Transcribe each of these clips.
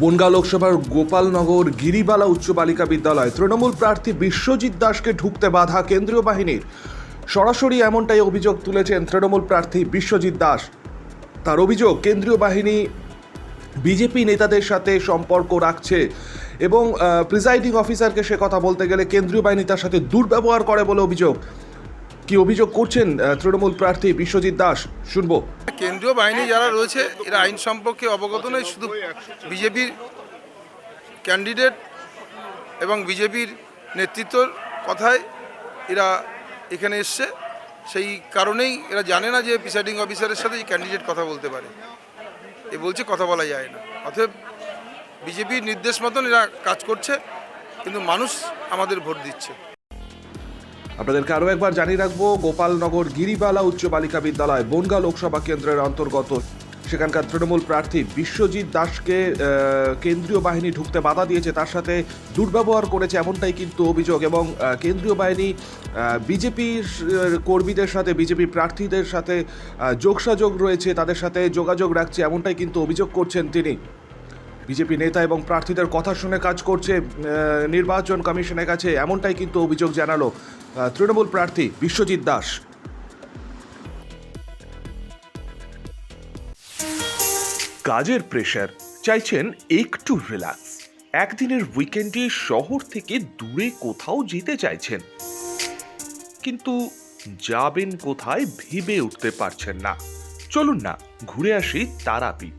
বনগাঁ লোকসভার গোপালনগর গিরিবালা উচ্চ বালিকা বিদ্যালয় তৃণমূল প্রার্থী বিশ্বজিৎ দাসকে ঢুকতে বাধা কেন্দ্রীয় বাহিনীর। সরাসরি এমনটাই অভিযোগ তুলেছেন তৃণমূল প্রার্থী বিশ্বজিৎ দাস। তার অভিযোগ, কেন্দ্রীয় বাহিনী বিজেপি নেতাদের সাথে সম্পর্ক রাখছে এবং প্রিজাইডিং অফিসারকে সে কথা বলতে গেলে কেন্দ্রীয় বাহিনী তার সাথে দুর্ব্যবহার করে বলে অভিযোগ। কি অভিযোগ করছেন তৃণমূল প্রার্থী বিশ্বজিৎ দাস? শুনব। কেন্দ্রীয় বাহিনী যারা রয়েছে, এরা আইন সম্পর্কে অবগত নয়, শুধু বিজেপির ক্যান্ডিডেট এবং বিজেপির নেতৃত্বর কথায় এরা এখানে এসছে। সেই কারণেই এরা জানে না যে প্রিসাইডিং অফিসারের সাথে ক্যান্ডিডেট কথা বলতে পারে। এ বলছে, কথা বলা যায় না। অতএব বিজেপির নির্দেশ মতন এরা কাজ করছে, কিন্তু মানুষ আমাদের ভোট দিচ্ছে। আপনাদেরকে আরও একবার জানিয়ে রাখব, গোপালনগর গিরিবালা উচ্চ বালিকা বিদ্যালয়, বনগাঁ লোকসভা কেন্দ্রের অন্তর্গত। সেখানকার তৃণমূল প্রার্থী বিশ্বজিৎ দাসকে কেন্দ্রীয় বাহিনী ঢুকতে বাধা দিয়েছে, তার সাথে দুর্ব্যবহার করেছে এমনটাই কিন্তু অভিযোগ এবং কেন্দ্রীয় বাহিনী বিজেপির কর্মীদের সাথে, বিজেপি প্রার্থীদের সাথে যোগসাযোগ রয়েছে, তাদের সাথে যোগাযোগ রাখছে এমনটাই কিন্তু অভিযোগ করছেন তিনি। বিজেপি নেতা এবং প্রার্থীদের কথা শুনে কাজ করছে নির্বাচন কমিশনের কাছে এমনটাই কিন্তু অভিযোগ জানালো তৃণমূল প্রার্থী বিশ্বজিৎ দাস। কাজের প্রেশার চাইছেন একটু রিল্যাক্স একদিনের উইকেন্ডে শহর থেকে দূরে কোথাও যেতে চাইছেন। কিন্তু যাবেন কোথায় ভেবে উঠতে পারছেন না। চলুন না, ঘুরে আসি তারাপীঠ।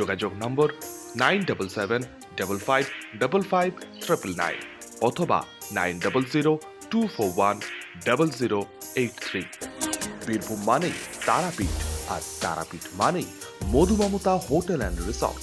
যোগাযোগ নম্বর nine double seven double five double five triple nine অথবা nine double zero two four one double zero eight three Birbhum মানেই তারাপীঠ, আর তারাপীঠ মানেই মধুমমতা হোটেল অ্যান্ড রিসর্ট।